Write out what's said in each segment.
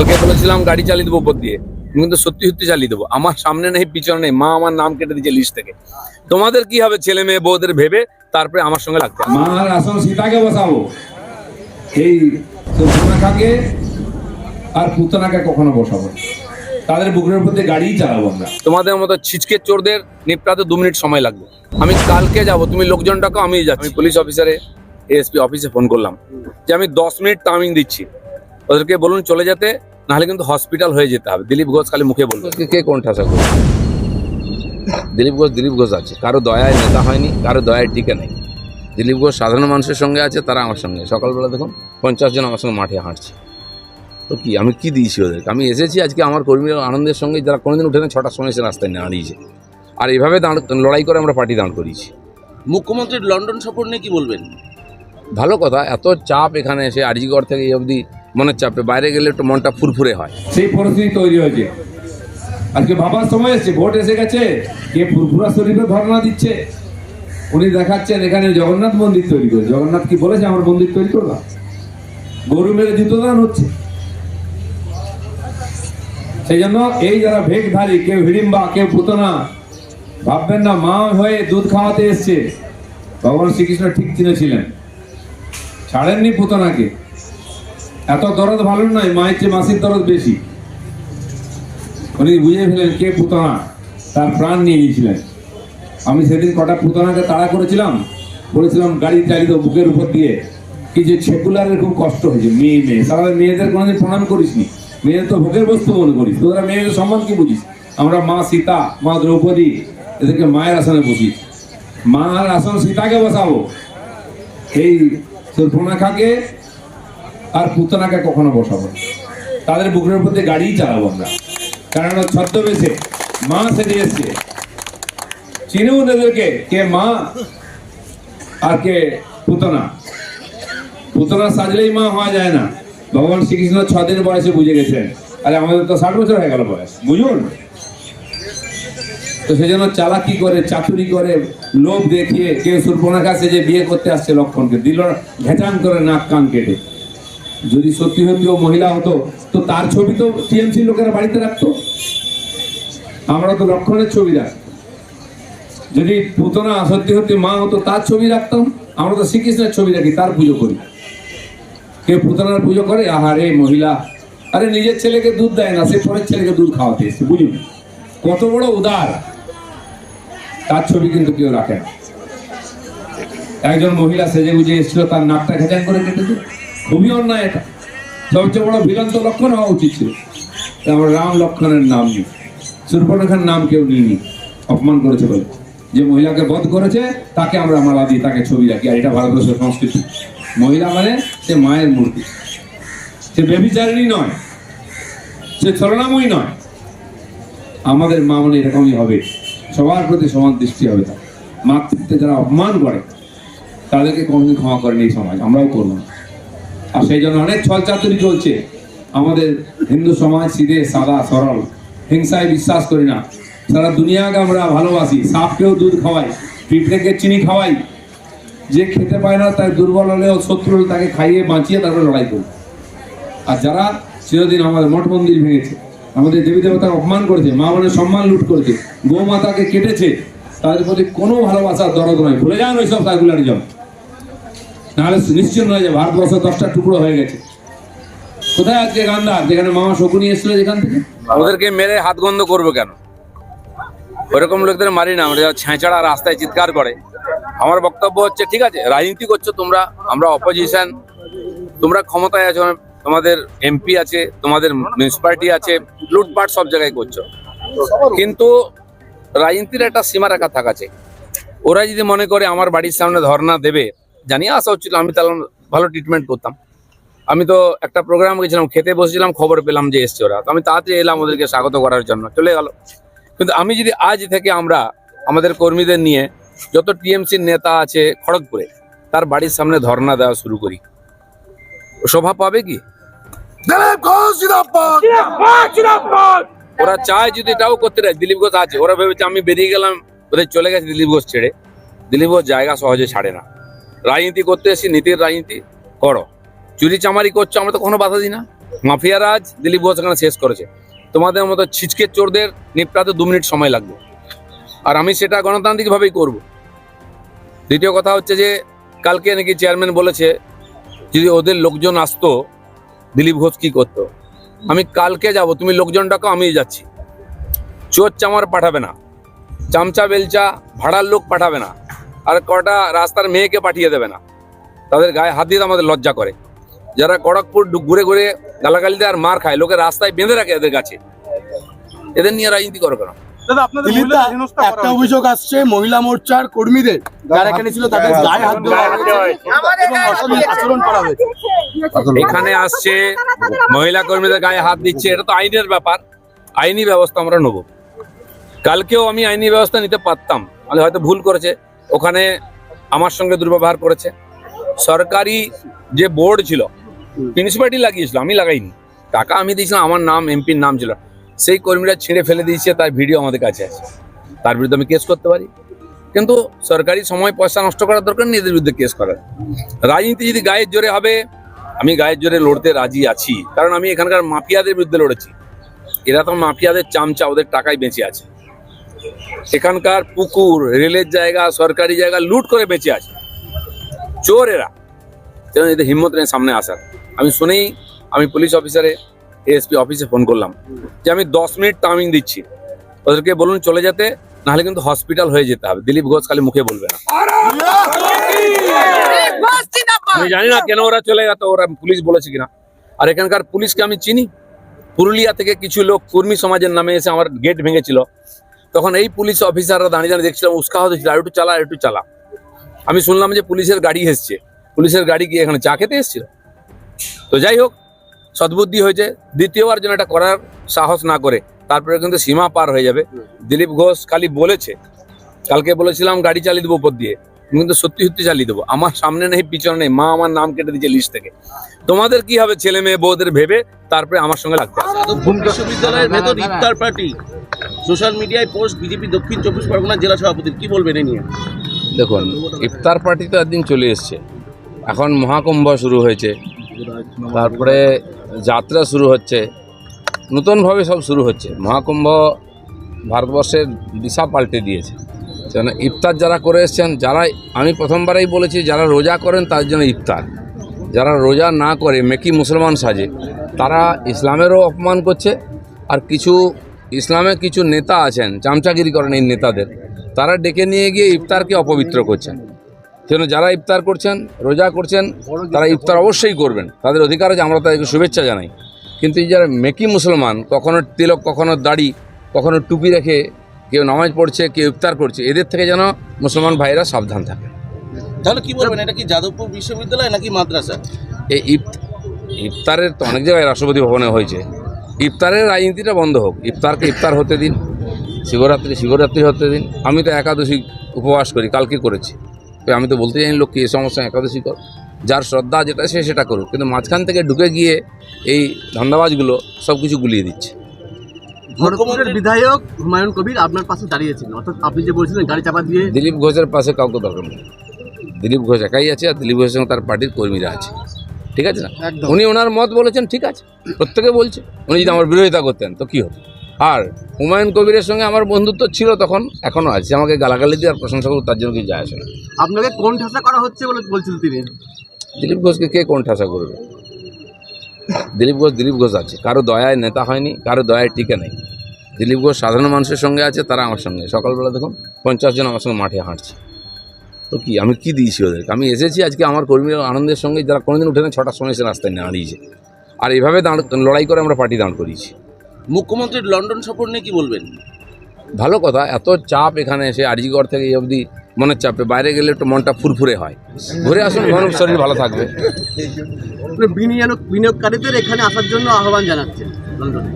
ওকে বলেছিলাম গাড়ি চালিয়ে দেবো উপর দিয়ে। আমি কিন্তু সত্যি সত্যি চালিয়ে দেবো। আমার সামনে নেই পিছনে নেই। মা আমার নাম কেটে দিয়েছে লিস্ট থেকে। তোমাদের কি হবে ছেলে মেয়ে বউদের ভেবে তারপরে আমার সঙ্গে লাগতে। মার আসন সীতাকে বসাবো। এই সুপর্ণাখাকে আর পুতনাকে কখনো বসাবো তাদের বুকের দিয়ে গাড়িই চালাবো আমরা। তোমাদের মতো ছিচকে চোরদের নিপটাতে দু মিনিট সময় লাগবে। আমি কালকে যাব তুমি লোকজন ডাকো আমি যাচ্ছি আমি পুলিশ অফিসারে এসপি অফিসে ফোন করলাম। যে আমি দশ মিনিট টাইমিং দিচ্ছি। ওদেরকে বলুন চলে যেতে নাহলে কিন্তু হসপিটাল হয়ে যেতে হবে। দিলীপ ঘোষ খালি মুখে বলবে। কে কোন ঠাসা করবে? দিলীপ ঘোষ দিলীপ ঘোষ আছে। কারও দয়ায় নেতা হয়নি কারও দয়ায় টিকে নেই। দিলীপ ঘোষ সাধারণ মানুষের সঙ্গে আছে তারা আমার সঙ্গে। সকালবেলা দেখুন পঞ্চাশ জন আমার সঙ্গে মাঠে হাঁটছে। তো কি আমি কি দিয়েছি ওদেরকে? আমি এসেছি আজকে আমার কর্মীরা আনন্দের সঙ্গে যারা কোনোদিন উঠে না ছটার সময় এসে রাস্তায় দাঁড়িয়েছে আর এভাবে দাঁড় লড়াই করে আমরা পার্টি দাঁড় করিয়েছি। মুখ্যমন্ত্রীর লন্ডন সফর নিয়ে কি বলবেন? ভালো কথা এত চাপ এখানে এসে আরজিগড় থেকে এই অবধি মনের চাপে বাইরে গেলে একটু মনটা ফুরফুরে হয়। সেই পরিস্থিতি তৈরি হয়েছে। আজকে ভাবার সময় এসছে, ভোট এসে গেছে। কে ফুরফুরা শরীফে ধর্ণা দিচ্ছে? উনি দেখাচ্ছেন এখানে জগন্নাথ মন্দির তৈরি করে জগন্নাথ কি বলেছে, আমার মন্দির তৈরি করলাম গরু মেরে জুতো দান হচ্ছে। সেই জন্য এই যারা ভেকধারী কেউ হিড়িম্বা, কেউ পুতনা, ভাববেন না, মা হয়ে দুধ খাওয়াতে এসছে। ভগবান শ্রীকৃষ্ণ ঠিক চিনেছিলেন ছাড়েননি পুতনাকে। এত দরদ ভালো নয় মায়ের চেয়ে মাসির দরদ বেশি। উনি বুঝে ফেলেন কে পুতনা, তার প্রাণ নিয়ে নিয়েছিলেন। আমি সেদিন কটা পুতনাকে তাড়া করেছিলাম, বলেছিলাম, গাড়ি চালিত বুকের উপর দিয়ে। কি যে সেকুলারের খুব কষ্ট হয়েছে, মেয়ে মেয়ে। সারা মেয়েদের কোনোদিন প্রণাম করিসনি। মেয়েদের তো ভোগের বস্তু মনে করিস। তোরা মেয়েদের সম্মান কি বুঝিস? আমরা মা সীতা, মা দ্রৌপদী, এদেরকে মায়ের আসনে বসি। মার আসন সীতাকে বসাবো। এই সুর্পনাখাকে আর পুতনাকে কখনো বসাবো। তাদের বুকের উপর গাড়িই চালাবো আমরা। কারণ ছদ্মবেশে, মা সেজে এসছে। চিনুন এদেরকে, কে মা আর কে পুতনা। পুতনা সাজলেই মা হওয়া যায় না। ভগবান শ্রীকৃষ্ণ ছ দিন বয়সে বুঝে গেছেন। আরে আমাদের তো ষাট বছর হয়ে গেল বয়স, বুঝুন? তো সেই জন্য চালাকি করে, চাতুরি করে, লোভ দেখিয়ে কেউ সুর্পনাখা যে বিয়ে করতে আসছে লক্ষণকে, দিল ঘেটান করে নাক কান কেটে। যদি সত্যি সত্যি ও মহিলা হতো, তো তার ছবি তো টিএমসি লোকেরা বাড়িতে রাখতো? আমরা তো লক্ষণের ছবি রাখতাম যদি পুতনা সত্যি সত্যি মা হতো, তার ছবি রাখতাম। আমরা তো শ্রীকৃষ্ণের ছবি রাখি, তার পুজো করি। কে পুতনার পুজো করে? আহারে মহিলা। আরে নিজের ছেলেকে দুধ দেয় না, সে পরের ছেলেকে দুধ খাওয়াতে এসছে বুঝুন কত বড় উদার। তার ছবি কিন্তু কেউ রাখে না। একজন মহিলা সেজে গুজে এসেছিল, তার নাকটা খেচান করে কেটেছে। খুবই অন্যায় এটা। সবচেয়ে বড় ভিলন তো লক্ষণ হওয়া উচিত ছিল। তারপর রাম লক্ষণের নাম নিই সুর্পনখার নাম কেউ নিইনি অপমান করেছে বলে। যে মহিলাকে বধ করেছে, তাকে আমরা মালা দিই তাকে ছবি রাখি। আর এটা ভারতবর্ষের সংস্কৃতি। মহিলা মানে সে মায়ের মূর্তি। সে বেবিচারিণী নয়। সে ছলনাময়ী নয়। আমাদের মা মানে এরকমই হবে। সবার প্রতি সমান দৃষ্টি হবে তার। মাতৃত্বে যারা অপমান করে, তাদেরকে কোনোদিন ক্ষমা করেনি এই সমাজ। আমরাও করব না। আর সেই জন্য অনেক ছল চাতুরি চলছে। আমাদের হিন্দু সমাজ সিধে, সাদা, সরল। হিংসায় বিশ্বাস করি না। সারা দুনিয়াকে আমরা ভালোবাসি। সাপকেও দুধ খাওয়াই, পিঁপড়েকে চিনি খাওয়াই। যে খেতে পায় না, তার দুর্বল হলেও শত্রু তাকে খাইয়ে বাঁচিয়ে তারপরে লড়াই করি আর যারা চিরদিন আমাদের মঠ মন্দির ভেঙেছে, আমাদের দেবী দেবতার অপমান করেছে, মা বোনের সম্মান লুট করেছে গো মাতাকে কেটেছে, তাদের প্রতি কোনো ভালোবাসার দরদ নয় ভুলে যান ওইসব সাইকুলারিজম নাহলে নিশ্চিত নয় যে ভারতবর্ষ দশটা টুকরো হয়ে গেছে। কোথায় আজকে গান্ধার? যেখানে মামা শকুনি এসেছিল যেখান থেকে? ওদেরকে মেরে হাত গন্ধ করব কেন? ওরকম লোকদের মারি না, আমরা যারা ছেঁচড়া রাস্তায় চিৎকার করে। আমার বক্তব্য হচ্ছে, ঠিক আছে, রাজনীতি করছ তোমরা, আমরা অপোজিশন তোমরা ক্ষমতায় আছো, তোমাদের এমপি আছে, তোমাদের মিউনিসিপালিটি আছে, লুটপাট সব জায়গায় করছ। কিন্তু রাজনীতির একটা সীমা রেখা থাকা চাই ওরা যদি মনে করে আমার বাড়ির সামনে ধর্ণা দেবে জানিয়ে আসা হচ্ছিল আমি তাহলে ভালো ট্রিটমেন্ট করতাম। আমি তো একটা প্রোগ্রাম গেছিলাম খেতে বসেছিলাম খবর পেলাম যে এসছে ওরা। তো আমি তাড়াতাড়ি এলাম ওদেরকে স্বাগত করার জন্য চলে গেল। কিন্তু আমি যদি আজ থেকে আমরা আমাদের কর্মীদের নিয়ে যত টিএমসির নেতা আছে খড়গপুরে তার বাড়ির সামনে ধর্ণা দেওয়া শুরু করি। ও শোভা পাবে কি? ওরা চায় যদি এটাও করতে দেয় দিলীপ ঘোষ আছে ওরা ভেবেছে আমি বেরিয়ে গেলাম ওদের চলে গেছে দিলীপ ঘোষ ছেড়ে। দিলীপ ঘোষ জায়গা সহজে ছাড়ে না। রাজনীতি করতে এসেছি, নীতির রাজনীতি, করো। চুরি চামারি করছ, আমরা তো কোনো বাধা দিই না। মাফিয়া রাজ দিলীপ ঘোষ এখানে শেষ করেছে। তোমাদের মতো ছিচকে চোরদের নিপটাতে দু মিনিট সময় লাগবে। আর আমি সেটা গণতান্ত্রিকভাবেই করব। দ্বিতীয় কথা হচ্ছে যে, কালকে নাকি চেয়ারম্যান বলেছে, যদি ওদের লোকজন আসতো, দিলীপ ঘোষ কী করতো? আমি কালকে যাব, তুমি লোকজন ডাকো আমি যাচ্ছি। চোর চামার পাঠাবে না। চামচা বেলচা ভাড়ার লোক পাঠাবে না। আর কটা রাস্তার মেয়েকে পাঠিয়ে দেবে না। তাদের গায়ে হাত দিয়ে আমাদের লজ্জা করে। যারা খড়গপুর ডু- ঘুরে ঘুরে গালাগালি দেয় আর মার খায় লোকে রাস্তায় বেঁধে রাখে এদের কাছে। এদের নিয়ে রাজনীতি করো কেন? একটা অভিযোগ আসছে মহিলা মোর্চার কর্মীদের। যারা এখানে ছিল তাদের গায়ে হাত এবং আচরণ করা হয়েছে। এখানে আসছে মহিলা কর্মীদের গায়ে হাত দিচ্ছে এটা তো আইনের ব্যাপার। আইনি ব্যবস্থা আমরা নেব। কালকেও আমি আইনি ব্যবস্থা নিতে পারতাম। আমি হয়তো ভুল করেছে। ওখানে আমার সঙ্গে দুর্ব্যবহার করেছে। সরকারি যে বোর্ড ছিল প্রিন্সিপালিটি লাগিয়েছিল, আমি লাগাইনি। টাকা আমি দিয়েছিলাম, আমার নাম, এমপির নাম ছিল। সেই কর্মীরা ছিঁড়ে ফেলে দিয়েছে, তার ভিডিও আমাদের কাছে আছে। তার বিরুদ্ধে আমি কেস করতে পারি। কিন্তু সরকারি সময় পয়সা নষ্ট করার দরকার নেই, এদের বিরুদ্ধে কেস করার। রাজনীতি যদি গায়ের জোরে হবে, আমি গায়ের জোরে লড়তে রাজি আছি। কারণ আমি এখানকার মাফিয়াদের বিরুদ্ধে লড়েছি। এরা তো মাফিয়াদের চামচা, ওদের টাকায় বেঁচে আছে। এখানকার পুকুর, রেলের জায়গা, সরকারি জায়গা লুট করে বেঁচে আছে। চোর এরা সেজন্য এদের হিম্মত নেই সামনে আসার। আমি শুনেই আমি পুলিশ অফিসারে, এএসপি অফিসে ফোন করলাম যে আমি দশ মিনিট টাইমিং দিচ্ছি। ওদেরকে বলুন চলে যেতে, নাহলে কিন্তু হসপিটাল হয়ে যেতে হবে। দিলীপ ঘোষ খালি মুখে বলবে না। আমি জানি না কেন ওরা চলে গেত ওরা পুলিশ বলেছে কিনা। আর এখানকার পুলিশকে আমি চিনি। পুরুলিয়া থেকে কিছু লোক কর্মী সমাজের নামে এসে আমার গেট ভেঙেছিল। তখন এই পুলিশ অফিসাররা দাঁড়িয়ে দাঁড়িয়ে দেখছিলাম উৎসাহ দিচ্ছিল আর একটু চালা একটু চালা। আমি শুনলাম যে পুলিশের গাড়ি এসছে। পুলিশের গাড়ি গিয়ে এখানে চা খেতে এসেছিল। তো যাই হোক, সদ্বুদ্ধি হয়েছে। দ্বিতীয়বার যেন এটা করার সাহস না করে, তারপরে কিন্তু সীমা পার হয়ে যাবে। দিলীপ ঘোষ খালি বলেছে, কালকে বলেছিলাম গাড়ি চালিয়ে দেবো উপর দিয়ে। কিন্তু সত্যি সত্যি চালিয়ে দেবো। আমার সামনে নেই, পিছনে নেই। মা আমার নাম কেটে দিয়েছে লিস্ট থেকে। তোমাদের কি হবে, ছেলে মেয়ে, বউদের ভেবে তারপরে আমার সঙ্গে লাগতে হবে। বিশ্ববিদ্যালয়ের ভেতর ইফতার পার্টি। সোশ্যাল মিডিয়ায় পোস্ট বিজেপি দক্ষিণ চব্বিশ পরগনা জেলা সভাপতির, কি বলবেন এ নিয়ে? দেখুন, ইফতার পার্টি তো একদিন চলে এসছে। এখন মহাকুম্ভ শুরু হয়েছে। তারপরে যাত্রা শুরু হচ্ছে। নতুনভাবে সব শুরু হচ্ছে। মহাকুম্ভ ভারতবর্ষের দিশা পাল্টে দিয়েছে। যেন ইফতার যারা করে এসছেন, যারা আমি প্রথমবারেই বলেছি, যারা রোজা করেন তার জন্য ইফতার। যারা রোজা না করে, মেকি মুসলমান সাজে, তারা ইসলামেরও অপমান করছে। আর কিছু ইসলামে কিছু নেতা আছেন চামচাগিরি করেন এই নেতাদের তারা ডেকে নিয়ে গিয়ে ইফতারকে অপবিত্র করছেন। সেজন্য যারা ইফতার করছেন রোজা করছেন তারা ইফতার অবশ্যই করবেন। তাদের অধিকার আছে আমরা তাদেরকে শুভেচ্ছা জানাই। কিন্তু এই যারা মেকি মুসলমান কখনো তিলক কখনো দাড়ি কখনো টুপি রেখে কেউ নামাজ পড়ছে কেউ ইফতার করছে এদের থেকে যেন মুসলমান ভাইরা সাবধান থাকে। তাহলে কি বলবেন এটা কি যাদবপুর বিশ্ববিদ্যালয় নাকি মাদ্রাসা? এই ইফ- ইফতারের তো অনেক জায়গায় রাষ্ট্রপতি ভবনে হয়েছে। ইফতারের রাজনীতিটা বন্ধ হোক। ইফতারকে ইফতার হতে দিন শিবরাত্রি শিবরাত্রি হতে দিন। আমি তো একাদশী উপবাস করি কালকে করেছি। তো আমি তো বলতে জানি লোককে এ সমস্যা একাদশী কর। যার শ্রদ্ধা যেটা সে সেটা করুক। কিন্তু মাঝখান থেকে ঢুকে গিয়ে এই ধান্দাবাজগুলো সব কিছু গুলিয়ে দিচ্ছে। খড়গপুরের বিধায়ক হুমায়ুন কবির আপনার পাশে দাঁড়িয়েছিল অর্থাৎ আপনি যে বলছিলেন গাড়ি চাপা দিয়ে দিলীপ ঘোষের পাশে কাউকে দরকার নেই। দিলীপ ঘোষ একাই আছে আর দিলীপ ঘোষের সঙ্গে তার পার্টির কর্মীরা আছে। ঠিক আছে না? উনি ওনার মত বলেছেন ঠিক আছে। প্রত্যেকে বলছে উনি যদি আমার বিরোধিতা করতেন তো কী হতো আর হুমায়ুন কবিরের সঙ্গে আমার বন্ধুত্ব ছিল তখন এখনও আছে। আমাকে গালাগালি দিয়ে আর প্রশংসা করুক তার জন্য কিছু যায় আসে না। আপনাকে কোন ঠাসা করা হচ্ছে বলে বলছিলেন তিনি? দিলীপ ঘোষকে কে কোন ঠাসা করবে? দিলীপ ঘোষ দিলীপ ঘোষ আছে। কারও দয়ায় নেতা হয়নি কারও দয়ায় টিকে নেই। দিলীপ ঘোষ সাধারণ মানুষের সঙ্গে আছে তারা আমার সঙ্গে। সকালবেলা দেখুন পঞ্চাশ জন আমার সঙ্গে মাঠে হাঁটছে। তো কি আমি কি দিয়েছি ওদেরকে? আমি এসেছি আজকে আমার কর্মীরা আনন্দের সঙ্গে যারা কোনোদিন উঠে না ছটার সময় এসে রাস্তায় দাঁড়িয়েছে। আর এভাবে দাঁড় লড়াই করে আমরা পার্টি দাঁড় করিয়েছি। মুখ্যমন্ত্রীর লন্ডন সফর নিয়ে কি বলবেন? ভালো কথা এত চাপ এখানে এসে আরজিগড় থেকে এই অবধি মনের চাপে বাইরে গেলে একটু মনটা ফুরফুরে হয়। ঘুরে আসুন মনের শরীর ভালো থাকবে। আপনি বিনিয়োগ বিনিয়োগকারীদের এখানে আসার জন্য আহ্বান জানাচ্ছেন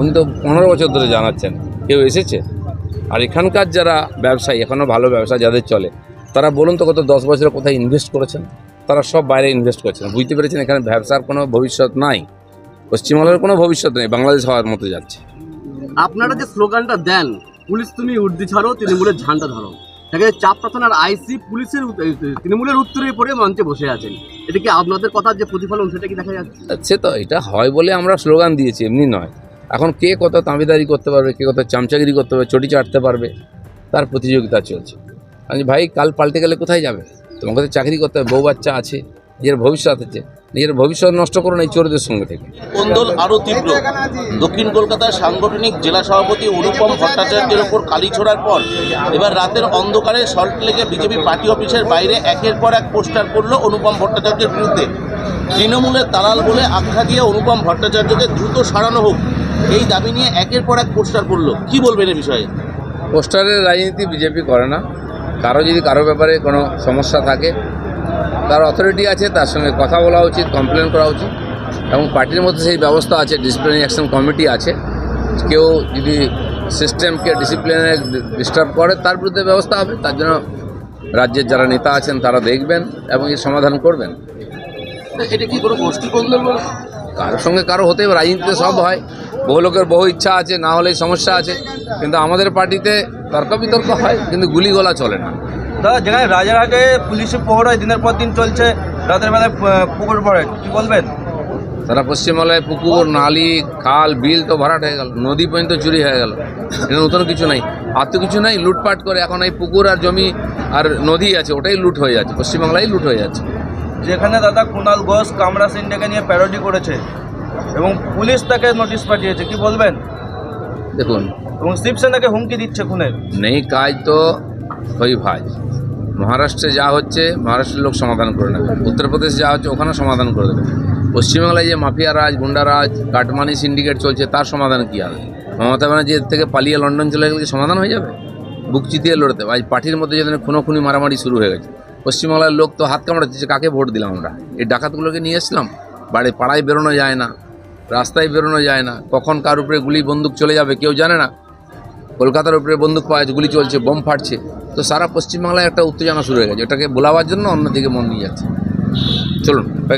উনি তো পনেরো বছর ধরে জানাচ্ছেন কেউ এসেছে? আর এখানকার যারা ব্যবসায়ী এখনও ভালো ব্যবসা যাদের চলে তারা বলুন তো কত দশ বছরে কোথায় ইনভেস্ট করেছেন? তারা সব বাইরে ইনভেস্ট করেছেন। বুঝতে পেরেছেন এখানে ব্যবসার কোনো ভবিষ্যৎ নাই। পশ্চিমবঙ্গের কোনো ভবিষ্যৎ নেই। বাংলাদেশ হওয়ার মতো যাচ্ছে। আপনারা যে স্লোগানটা দেন পুলিশ তুমি উর্দি ছাড়ো তৃণমূলের ঝান্ডা ধরো। সেখানে চাপড়া থানার আইসি পুলিশের তৃণমূলের উত্তরে পড়ে মঞ্চে বসে আছেন। এটা কি আপনাদের কথার যে প্রতিফলন সেটা কি দেখা যাচ্ছে? সে তো এটা হয় বলে আমরা স্লোগান দিয়েছি এমনি নয়। এখন কে কত তাঁবিদারি করতে পারবে কে কত চামচাগিরি করতে পারবে চটি চাটতে পারবে তার প্রতিযোগিতা চলছে। আমি ভাই কাল পাল্টে গেলে কোথায় যাবে? তোমাকে তো চাকরি করতে হবে বউ বাচ্চা আছে নিজের ভবিষ্যৎ আছে নিজের ভবিষ্যৎ নষ্ট করো না এই চোরদের সঙ্গে থেকে। কোন্দল আরও তীব্র? দক্ষিণ কলকাতার সাংগঠনিক জেলা সভাপতি অনুপম ভট্টাচার্যের ওপর কালি ছোড়ার পর এবার রাতের অন্ধকারে সল্টলেকে বিজেপি পার্টি অফিসের বাইরে একের পর এক পোস্টার করল অনুপম ভট্টাচার্যের বিরুদ্ধে। তৃণমূলের দালাল বলে আখ্যা দিয়ে অনুপম ভট্টাচার্যকে দ্রুত সারানো হোক এই দাবি নিয়ে একের পর এক পোস্টার করল। কি বলবেন এ বিষয়ে? পোস্টারের রাজনীতি বিজেপি করে না। কারও যদি কারও ব্যাপারে কোনো সমস্যা থাকে তার অথরিটি আছে তার সঙ্গে কথা বলা উচিত কমপ্লেন করা উচিত এবং পার্টির মধ্যে সেই ব্যবস্থা আছে ডিসিপ্লিনারি অ্যাকশন কমিটি আছে। কেউ যদি সিস্টেমকে ডিসিপ্লিনে ডিস্টার্ব করে তার বিরুদ্ধে ব্যবস্থা হবে তার জন্য রাজ্যের যারা নেতা আছেন তারা দেখবেন এবং এর সমাধান করবেন। এটা কি কোনো গোষ্ঠী কারোর সঙ্গে কারও হতে রাজনীতিতে সব হয়। বহু লোকের বহু ইচ্ছা আছে না হলেই সমস্যা আছে কিন্তু আমাদের পার্টিতে তর্ক বিতর্ক হয় কিন্তু গুলিগোলা চলে না। দাদা যেখানে রাজারহাটে পুলিশের প্রহরায় দিনের পর দিন চলছে রাতের বেলায় পুকুর পড়ে কি বলবেন? তারা পশ্চিমবাংলায় পুকুর নালি খাল বিল তো ভরাট হয়ে গেল নদী পর্যন্ত চুরি হয়ে গেল এটা নতুন কিছু নাই। আর তো কিছু নাই লুটপাট করে এখন এই পুকুর আর জমি আর নদী আছে ওটাই লুট হয়ে যাচ্ছে পশ্চিমবাংলায় লুট হয়ে যাচ্ছে। যেখানে দাদা কুণাল ঘোষ কামরা সিংটাকে নিয়ে প্যারোডি করেছে এবং পুলিশ তাকে নোটিশ পাঠিয়েছে কি বলবেন? দেখুন। এবং শিবসেনাকে হুমকি দিচ্ছে খুনের নেই কাজ তো হই ভাজ মহারাষ্ট্রে যা হচ্ছে মহারাষ্ট্রের লোক সমাধান করে নেবে। উত্তরপ্রদেশে যা হচ্ছে ওখানে সমাধান করে দেবে। পশ্চিমবাংলায় যে মাফিয়া রাজ গুন্ডা রাজ কাটমানি সিন্ডিকেট চলছে তার সমাধান কী হবে মমতা ব্যানার্জি এর থেকে পালিয়ে লন্ডন চলে গেলে সমাধান হয়ে যাবে? বুক চিতিয়ে লড়তে। হবে। আজ পার্টির মধ্যে যেন খুনোখুনি মারামারি শুরু হয়ে গেছে। পশ্চিমবাংলার লোক তো হাত কামড়াচ্ছে কাকে ভোট দিলাম আমরা? এই ডাকাতগুলোকে নিয়ে এসলাম বাড়ি পাড়ায় বেরোনো যায় না। রাস্তায় বেরোনো যায় না। কখন কার উপরে গুলি বন্দুক চলে যাবে কেউ জানে না। কলকাতার উপরে বন্দুক পাওয়া গুলি চলছে, বোম ফাটছে। তো সারা পশ্চিমবাংলায় একটা উত্তেজনা শুরু হয়ে গেছে। এটাকে বোলাবার জন্য অন্যদিকে মন নিয়ে যাচ্ছে। চলুন